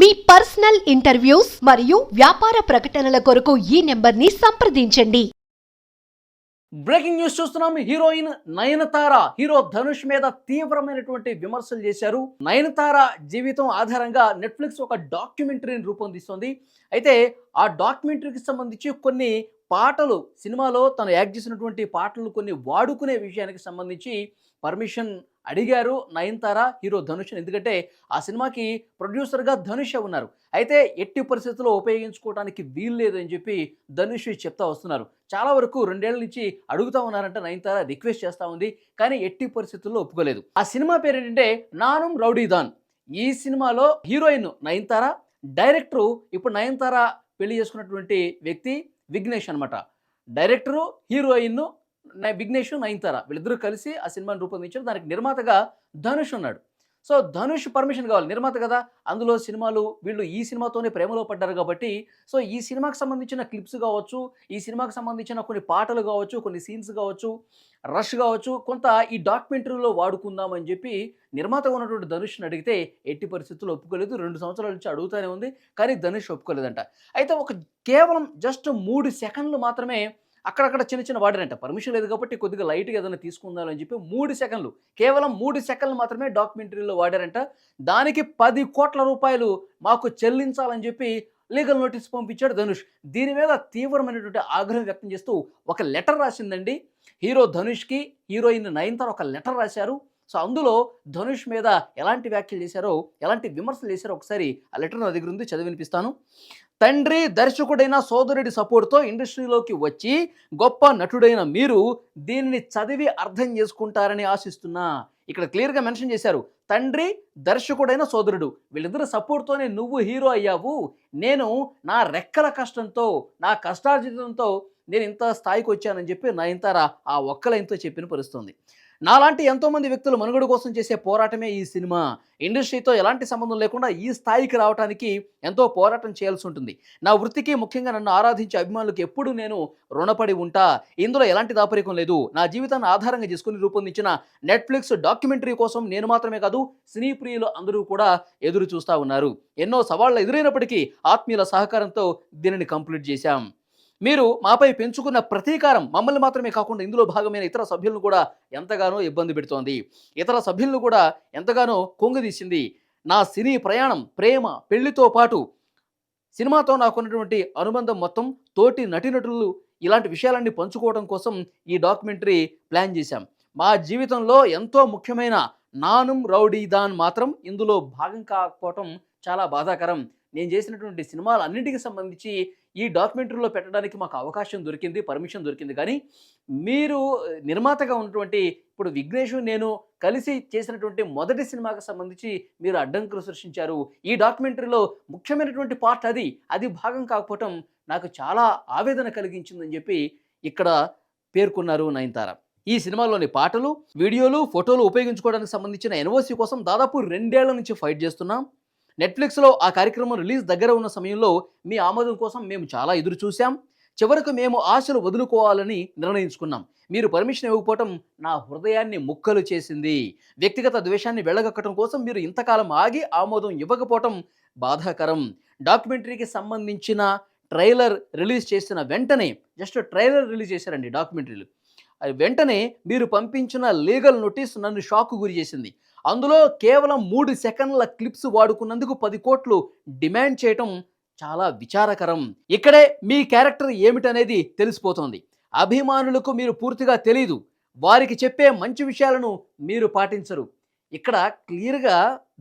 మీ personal interviews మరియు వ్యాపార ప్రకటనల కొరకు ఈ నెంబర్ని సంప్రదించండి. బ్రేకింగ్ న్యూస్ చూస్తున్నాం. హీరోయిన్ నయనతార హీరో ధనుష్ మీద తీవ్రమైనటువంటి విమర్శలు చేశారు. నయనతార జీవితం ఆధారంగా నెట్ఫ్లిక్స్ ఒక డాక్యుమెంటరీని రూపొందిస్తుంది. అయితే ఆ డాక్యుమెంటరీకి సంబంధించి కొన్ని పాటలు సినిమాలో తను యాక్ట్ చేసినటువంటి పాటలు కొన్ని వాడుకునే విషయానికి సంబంధించి పర్మిషన్ అడిగారు నయనతార హీరో ధనుష్ ఎందుకంటే ఆ సినిమాకి ప్రొడ్యూసర్గా ధనుష్ ఉన్నారు. అయితే ఎట్టి పరిస్థితుల్లో ఉపయోగించుకోవడానికి వీలు లేదని చెప్పి ధనుష్ చెప్తా వస్తున్నారు. చాలా వరకు రెండేళ్ళ నుంచి అడుగుతా ఉన్నారంటే నయనతార రిక్వెస్ట్ చేస్తూ ఉంది కానీ ఎట్టి పరిస్థితుల్లో ఒప్పుకోలేదు. ఆ సినిమా పేరు ఏంటంటే నానుం రౌడీదాన్ ఈ సినిమాలో హీరోయిన్ నయనతార డైరెక్టరు ఇప్పుడు నయనతార పెళ్ళి చేసుకున్నటువంటి వ్యక్తి విఘ్నేష్ అనమాట డైరెక్టరు హీరోయిన్ విఘ్నేష్ నయనతార వీళ్ళిద్దరూ కలిసి ఆ సినిమాని రూపొందించారు. దానికి నిర్మాతగా ధనుష్ ఉన్నాడు. సో ధనుష్ పర్మిషన్ కావాలి. నిర్మాత కదా? అందులో సినిమాలు వీళ్ళు ఈ సినిమాతోనే ప్రేమలో పడ్డారు కాబట్టి సో ఈ సినిమాకి సంబంధించిన క్లిప్స్ కావచ్చు ఈ సినిమాకి సంబంధించిన కొన్ని పాటలు కావచ్చు కొన్ని సీన్స్ కావచ్చు రష్ కావచ్చు కొంత ఈ డాక్యుమెంటరీలో వాడుకుందామని చెప్పి నిర్మాత ఉన్నటువంటి ధనుష్ని అడిగితే ఎట్టి పరిస్థితుల్లో ఒప్పుకోలేదు. రెండు సంవత్సరాల నుంచి అడుగుతూనే ఉంది కానీ ధనుష్ ఒప్పుకోలేదంట. అయితే ఒక కేవలం జస్ట్ మూడు సెకండ్లు మాత్రమే అక్కడక్కడ చిన్న చిన్న వాడారంట. పర్మిషన్ లేదు కాబట్టి కొద్దిగా లైట్గా ఏదైనా తీసుకుందామని చెప్పి మూడు సెకండ్లు కేవలం మూడు సెకండ్లు మాత్రమే డాక్యుమెంటరీలో వాడారంట. దానికి పది కోట్ల రూపాయలు మాకు చెల్లించాలని చెప్పి లీగల్ నోటీస్ పంపించాడు ధనుష్. దీని మీద తీవ్రమైనటువంటి ఆగ్రహం వ్యక్తం చేస్తూ ఒక లెటర్ రాసిందండి. హీరో ధనుష్కి హీరోయిన్ నయనతార ఒక లెటర్ రాశారు. సో అందులో ధనుష్ మీద ఎలాంటి వ్యాఖ్యలు చేశారో ఎలాంటి విమర్శలు చేశారో ఒకసారి ఆ లెటర్ నా దగ్గర ఉంది చదివి వినిపిస్తాను తండ్రి దర్శకుడైన సోదరుడి సపోర్ట్తో ఇండస్ట్రీలోకి వచ్చి గొప్ప నటుడైన మీరు దీనిని చదివి అర్థం చేసుకుంటారని ఆశిస్తున్నా. ఇక్కడ క్లియర్గా మెన్షన్ చేశారు. తండ్రి దర్శకుడైన సోదరుడు. వీళ్ళిద్దరు సపోర్ట్తోనే నువ్వు హీరో అయ్యావు. నేను నా రెక్కల కష్టంతో నా కష్టార్జితంతో నేను ఇంత స్థాయికి వచ్చానని చెప్పి నా ఇంత ఆ ఒక్కలైనతో చెప్పిన పరుస్తుంది నాలాంటి ఎంతోమంది వ్యక్తులు మనుగడ కోసం చేసే పోరాటమే ఈ సినిమా. ఇండస్ట్రీతో ఎలాంటి సంబంధం లేకుండా ఈ స్థాయికి రావడానికి ఎంతో పోరాటం చేయాల్సి ఉంటుంది. నా వృత్తికి ముఖ్యంగా నన్ను ఆరాధించే అభిమానులకు ఎప్పుడూ నేను రుణపడి ఉంటా? ఇందులో ఎలాంటి దాపరికం లేదు. నా జీవితాన్ని ఆధారంగా చేసుకుని రూపొందించిన నెట్ఫ్లిక్స్ డాక్యుమెంటరీ కోసం నేను మాత్రమే కాదు సినీ ప్రియులు అందరూ కూడా ఎదురు చూస్తూ ఉన్నారు. ఎన్నో సవాళ్ళు ఎదురైనప్పటికీ ఆత్మీయుల సహకారంతో దీనిని కంప్లీట్ చేశాం. మీరు మాపై పెంచుకున్న ప్రతీకారం మమ్మల్ని మాత్రమే కాకుండా ఇందులో భాగమైన ఇతర సభ్యులను కూడా ఎంతగానో ఇబ్బంది పెడుతోంది. ఇతర సభ్యులను కూడా ఎంతగానో కొంగుదీసింది. నా సినీ ప్రయాణం ప్రేమ పెళ్ళితో పాటు సినిమాతో నాకున్నటువంటి అనుబంధం మొత్తం తోటి నటినటులు ఇలాంటి విషయాలన్నీ పంచుకోవడం కోసం ఈ డాక్యుమెంటరీ ప్లాన్ చేశాం. మా జీవితంలో ఎంతో ముఖ్యమైన నానుం రౌడీదాన్ మాత్రం ఇందులో భాగం కాకపోవటం చాలా బాధాకరం. నేను చేసినటువంటి సినిమాలు అన్నింటికి సంబంధించి ఈ డాక్యుమెంటరీలో పెట్టడానికి మాకు అవకాశం దొరికింది పర్మిషన్ దొరికింది. కానీ మీరు నిర్మాతగా ఉన్నటువంటి ఇప్పుడు విఘ్నేష్ నేను కలిసి చేసినటువంటి మొదటి సినిమాకి సంబంధించి మీరు అడ్డంకులు సృష్టించారు. ఈ డాక్యుమెంటరీలో ముఖ్యమైనటువంటి పార్ట్ అది. అది భాగం కాకపోవటం నాకు చాలా ఆవేదన కలిగించిందని చెప్పి ఇక్కడ పేర్కొన్నారు నయనతార. ఈ సినిమాలోని పాటలు వీడియోలు ఫోటోలు ఉపయోగించుకోవడానికి సంబంధించిన ఎన్ఓసి కోసం దాదాపు రెండేళ్ళ నుంచి ఫైట్ చేస్తున్నాం. నెట్ఫ్లిక్స్లో ఆ కార్యక్రమం రిలీజ్ దగ్గర ఉన్న సమయంలో మీ ఆమోదం కోసం మేము చాలా ఎదురు చూశాం. చివరకు మేము ఆశలు వదులుకోవాలని నిర్ణయించుకున్నాం. మీరు పర్మిషన్ ఇవ్వకపోవటం నా హృదయాన్ని ముక్కలు చేసింది. వ్యక్తిగత ద్వేషాన్ని వెళ్ళగక్కడం కోసం మీరు ఇంతకాలం ఆగి ఆమోదం ఇవ్వకపోవటం బాధాకరం. డాక్యుమెంటరీకి సంబంధించిన ట్రైలర్ రిలీజ్ చేసిన వెంటనే జస్ట్ ట్రైలర్ రిలీజ్ చేశారండి డాక్యుమెంటరీలు. వెంటనే మీరు పంపించిన లీగల్ నోటీస్ నన్ను షాక్ గురి చేసింది. అందులో కేవలం మూడు సెకండ్ల క్లిప్స్ వాడుకున్నందుకు పది కోట్లు డిమాండ్ చేయటం చాలా విచారకరం. ఇక్కడే మీ క్యారెక్టర్ ఏమిటనేది తెలిసిపోతోంది. అభిమానులకు మీరు పూర్తిగా తెలియదు వారికి చెప్పే మంచి విషయాలను మీరు పాటించరు. ఇక్కడ క్లియర్గా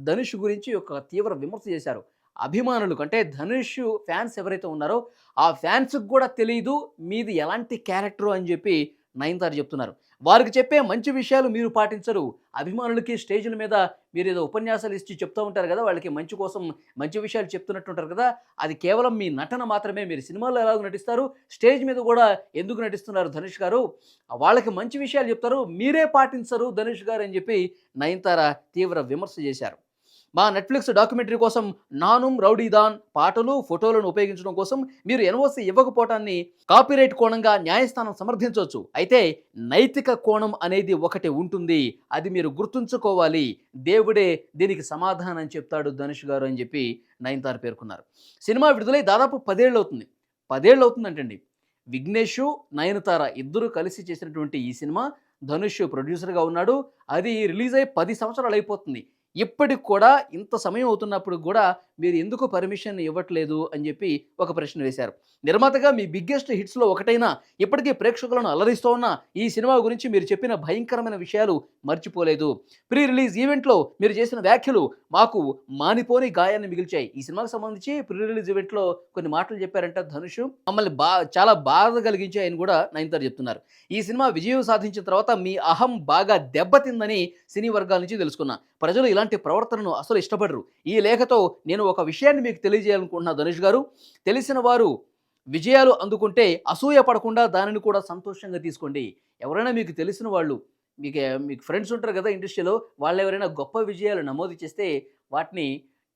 ధనుష్ గురించి ఒక తీవ్ర విమర్శ చేశారు. అభిమానులకు అంటే ధనుష్ ఫ్యాన్స్ ఎవరైతే ఉన్నారో ఆ ఫ్యాన్స్కి కూడా తెలియదు మీది ఎలాంటి క్యారెక్టర్ అని చెప్పి నయనతార చెప్తున్నారు. వారికి చెప్పే మంచి విషయాలు మీరు పాటించరు. అభిమానులకి స్టేజ్ల మీద మీరు ఏదో ఉపన్యాసాలు ఇచ్చి చెప్తూ ఉంటారు కదా వాళ్ళకి మంచి కోసం మంచి విషయాలు చెప్తున్నట్టుంటారు కదా అది కేవలం మీ నటన మాత్రమే. మీరు సినిమాల్లో ఎలాగో నటిస్తారు స్టేజ్ మీద కూడా ఎందుకు నటిస్తున్నారు ధనుష్ గారు? వాళ్ళకి మంచి విషయాలు చెప్తారు మీరే పాటించరు ధనుష్ గారు అని చెప్పి నయనతార తీవ్ర విమర్శ చేశారు. మా నెట్ఫ్లిక్స్ డాక్యుమెంటరీ కోసం నానుం రౌడీదాన్ పాటలు ఫోటోలను ఉపయోగించడం కోసం మీరు ఎన్ఓసి ఇవ్వకపోవటాన్ని కాపీరైట్ కోణంగా న్యాయస్థానం సమర్థించవచ్చు. అయితే నైతిక కోణం అనేది ఒకటి ఉంటుంది. అది మీరు గుర్తుంచుకోవాలి. దేవుడే దీనికి సమాధానం చెప్తాడు ధనుష్ గారు అని చెప్పి నయనతార పేర్కొన్నారు. సినిమా విడుదలై దాదాపు పదేళ్ళు అవుతుంది. పదేళ్ళు అవుతుందంటండి. విఘ్నేష్ నయనతార ఇద్దరు కలిసి చేసినటువంటి ఈ సినిమా ధనుష్ ప్రొడ్యూసర్గా ఉన్నాడు. అది రిలీజ్ అయ్యి పది సంవత్సరాలు అయిపోతుంది. ఇప్పటికి కూడా ఇంత సమయం అవుతున్నప్పుడు కూడా మీరు ఎందుకు పర్మిషన్ ఇవ్వట్లేదు అని చెప్పి ఒక ప్రశ్న వేశారు. నిర్మాతగా మీ బిగ్గెస్ట్ హిట్స్లో ఒకటైనా ఇప్పటికీ ప్రేక్షకులను అలరిస్తూ ఉన్న ఈ సినిమా గురించి మీరు చెప్పిన భయంకరమైన విషయాలు మర్చిపోలేదు. ప్రీ రిలీజ్ ఈవెంట్లో మీరు చేసిన వ్యాఖ్యలు మాకు మానిపోని గాయాన్ని మిగిల్చాయి. ఈ సినిమాకి సంబంధించి ప్రీ రిలీజ్ ఈవెంట్లో కొన్ని మాటలు చెప్పారంట ధనుష్. మమ్మల్ని బా చాలా బాధ కలిగించాయని కూడా నయనతారు చెప్తున్నారు. ఈ సినిమా విజయం సాధించిన తర్వాత మీ అహం బాగా దెబ్బతిందని సినీ వర్గాల నుంచి తెలుసుకున్నా. ప్రజలు ఇలాంటి ప్రవర్తనను అసలు ఇష్టపడరు. ఈ లేఖతో నేను ఒక విషయాన్ని మీకు తెలియజేయాలనుకుంటున్నా ధనుష్ గారు. తెలిసిన వారు విజయాలు అందుకుంటే అసూయ పడకుండా దానిని కూడా సంతోషంగా తీసుకోండి. ఎవరైనా మీకు తెలిసిన వాళ్ళు మీకు మీకు ఫ్రెండ్స్ ఉంటారు కదా ఇండస్ట్రీలో వాళ్ళు ఎవరైనా గొప్ప విజయాలు నమోదు చేస్తే వాటిని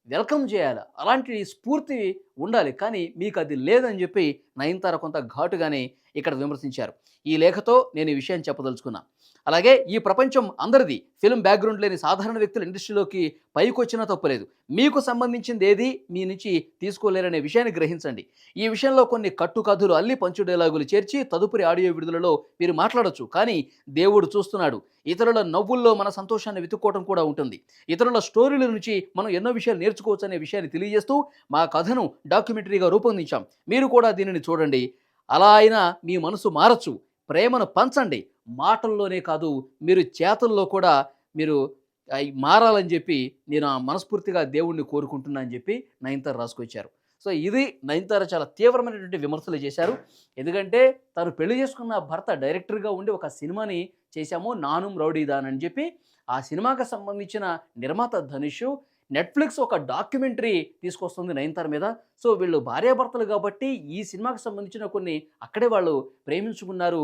వెల్కమ్ చేయాలి. అలాంటి స్ఫూర్తి ఉండాలి. కానీ మీకు అది లేదని చెప్పి నయనతార కొంత ఘాటుగానే ఇక్కడ విమర్శించారు. ఈ లేఖతో నేను ఈ విషయాన్ని చెప్పదలుచుకున్నా. అలాగే ఈ ప్రపంచం అందరిది ఫిల్మ్ బ్యాక్గ్రౌండ్ లేని సాధారణ వ్యక్తులు ఇండస్ట్రీలోకి పైకి వచ్చినా తప్పలేదు. మీకు సంబంధించింది ఏది మీ నుంచి తీసుకోలేరనే విషయాన్ని గ్రహించండి. ఈ విషయంలో కొన్ని కట్టుకథలు అల్లి పంచు డైలాగులు చేర్చి తదుపరి ఆడియో విడుదలలో మీరు మాట్లాడొచ్చు. కానీ దేవుడు చూస్తున్నాడు. ఇతరుల నవ్వుల్లో మన సంతోషాన్ని వెతుక్కోవడం కూడా ఉంటుంది. ఇతరుల స్టోరీల నుంచి మనం ఎన్నో విషయాలు నేర్చుకోవచ్చు అనే విషయాన్ని తెలియజేస్తూ మా కథను డాక్యుమెంటరీగా రూపొందించాం. మీరు కూడా దీనిని చూడండి. అలా అయినా మీ మనసు మారచ్చు. ప్రేమను పంచండి. మాటల్లోనే కాదు మీరు చేతల్లో కూడా మీరు మారాలని చెప్పి నేను ఆ మనస్ఫూర్తిగా దేవుణ్ణి కోరుకుంటున్నా అని చెప్పి నయనతార రాసుకొచ్చారు. సో ఇది నయనతార చాలా తీవ్రమైనటువంటి విమర్శలు చేశారు. ఎందుకంటే తను పెళ్ళి చేసుకున్న భర్త డైరెక్టర్గా ఉండి ఒక సినిమాని చేశాము నానుం రౌడీదాన్ అని చెప్పి. ఆ సినిమాకి సంబంధించిన నిర్మాత ధనుషు నెట్ఫ్లిక్స్ ఒక డాక్యుమెంటరీ తీసుకొస్తుంది నయనతార మీద. సో వీళ్ళు భార్యాభర్తలు కాబట్టి ఈ సినిమాకి సంబంధించిన కొన్ని అక్కడే వాళ్ళు ప్రేమించుకున్నారు.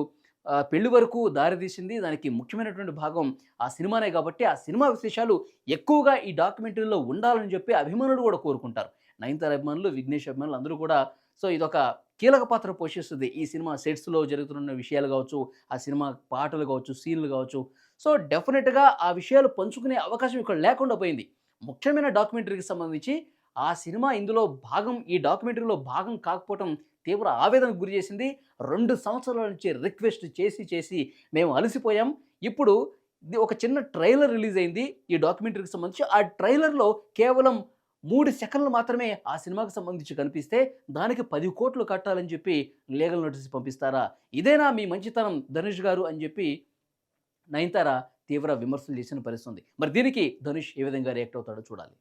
పెళ్ళి వరకు దారితీసింది దానికి ముఖ్యమైనటువంటి భాగం ఆ సినిమానే కాబట్టి ఆ సినిమా విశేషాలు ఎక్కువగా ఈ డాక్యుమెంటరీలో ఉండాలని చెప్పి అభిమానులు కూడా కోరుకుంటారు. నయనతార అభిమానులు విఘ్నేష్ అభిమానులు అందరూ కూడా సో ఇదొక కీలక పాత్ర పోషిస్తుంది. ఈ సినిమా సెట్స్లో జరుగుతున్న విషయాలు కావచ్చు ఆ సినిమా పాటలు కావచ్చు సీన్లు కావచ్చు. సో డెఫినెట్గా ఆ విషయాలు పంచుకునే అవకాశం ఇక్కడ లేకుండా పోయింది. ముఖ్యమైన డాక్యుమెంటరీకి సంబంధించి ఆ సినిమా ఇందులో భాగం ఈ డాక్యుమెంటరీలో భాగం కాకపోవటం తీవ్ర ఆవేదనకు గురి చేసింది. రెండు సంవత్సరాల నుంచి రిక్వెస్ట్ చేసి చేసి మేము అలసిపోయాం. ఇప్పుడు ఇది ఒక చిన్న ట్రైలర్ రిలీజ్ అయింది ఈ డాక్యుమెంటరీకి సంబంధించి. ఆ ట్రైలర్లో కేవలం మూడు సెకండ్లు మాత్రమే ఆ సినిమాకి సంబంధించి కనిపిస్తే దానికి పది కోట్లు కట్టాలని చెప్పి లీగల్ నోటీస్ పంపిస్తారా? ఇదేనా మీ మంచితనం ధనుష్ గారు అని చెప్పి నయనతార తీవ్ర విమర్శలు చేసిన పరిస్థితుంది మరి దీనికి ధనుష్ ఏ విధంగా రియాక్ట్ అవుతాడో చూడాలి.